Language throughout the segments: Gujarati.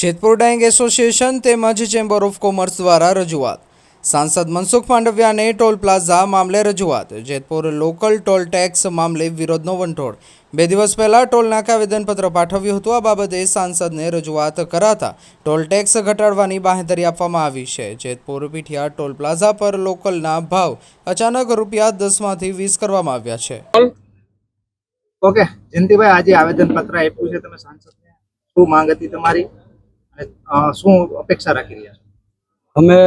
જેતપુર ડાઈંગ એસોસિએશન તેમજ ચેમ્બર ઓફ કોમર્સ દ્વારા રજૂઆત. સાંસદ મનસુખ માંડવિયાને ટોલ પ્લાઝા મામલે રજૂઆત. જેતપુર લોકલ ટોલ ટેક્સ મામલે વિરોધનો વંટોળ. બે દિવસ પહેલા ટોલ નાકા આવેદનપત્ર પાઠવ્યું હતું. આ બાબતે સાંસદને રજૂઆત કરાતા ટોલ ટેક્સ ઘટાડવાની બાંહેધરી આપવામાં આવી છે. જેતપુર પીઠિયા ટોલ પ્લાઝા પર લોકલના ભાવ અચાનક રૂપિયા દસમાંથી વીસ કરવામાં આવ્યા છે. ઓકે, જયંતિભાઈ આજે આવેદનપત્ર આપ્યું છે. તમે સાંસદને શું માંગ હતી તમારી? શું અપેક્ષા રાખી રહ્યા છો? અમે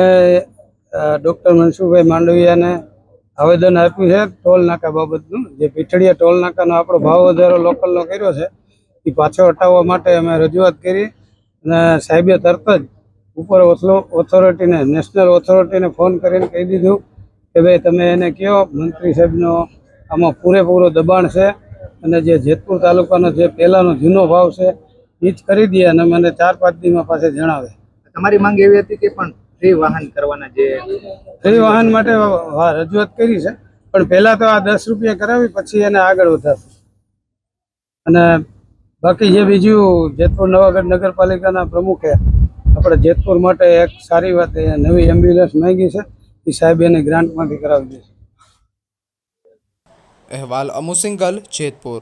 ડૉક્ટર મનસુખભાઈ માંડવિયાને આવેદન આપ્યું છે ટોલ નાકા બાબતનું. જે પીઠડીયા ટોલ નાકાનો આપણો ભાવ વધારો લોકલનો કર્યો છે, એ પાછો હટાવવા માટે અમે રજૂઆત કરી અને સાહેબે તરત જ ઉપર ઓથોરિટીને નેશનલ ઓથોરિટીને ફોન કરીને કહી દીધું કે ભાઈ તમે એને કહો, મંત્રી સાહેબનો આમાં પૂરેપૂરો દબાણ છે અને જે જેતપુર તાલુકાનો જે પહેલાંનો જૂનો ભાવ છે એ જ કરી દે અને મને ચાર પાંચ દીમાં પાસે જણાવે. તમારી માંગ એવી હતી કે પણ ફ્રી વાહન કરવાના જે ફ્રી વાહન માટે રજૂઆત કરી છે પણ પહેલા તો આ દસ રૂપિયા કરાવી પછી એને આગળ વધારશું. અને બાકી જે બીજું જેતપુર નવાગઢ નગરપાલિકાના પ્રમુખે આપણે જેતપુર માટે એક સારી વાત એ નવી એમ્બ્યુલન્સ માંગી છે એ સાહેબ એને ગ્રાન્ટમાંથી કરાવી દેશે અહેવાલ અમુ સિંગલ જેતપુર.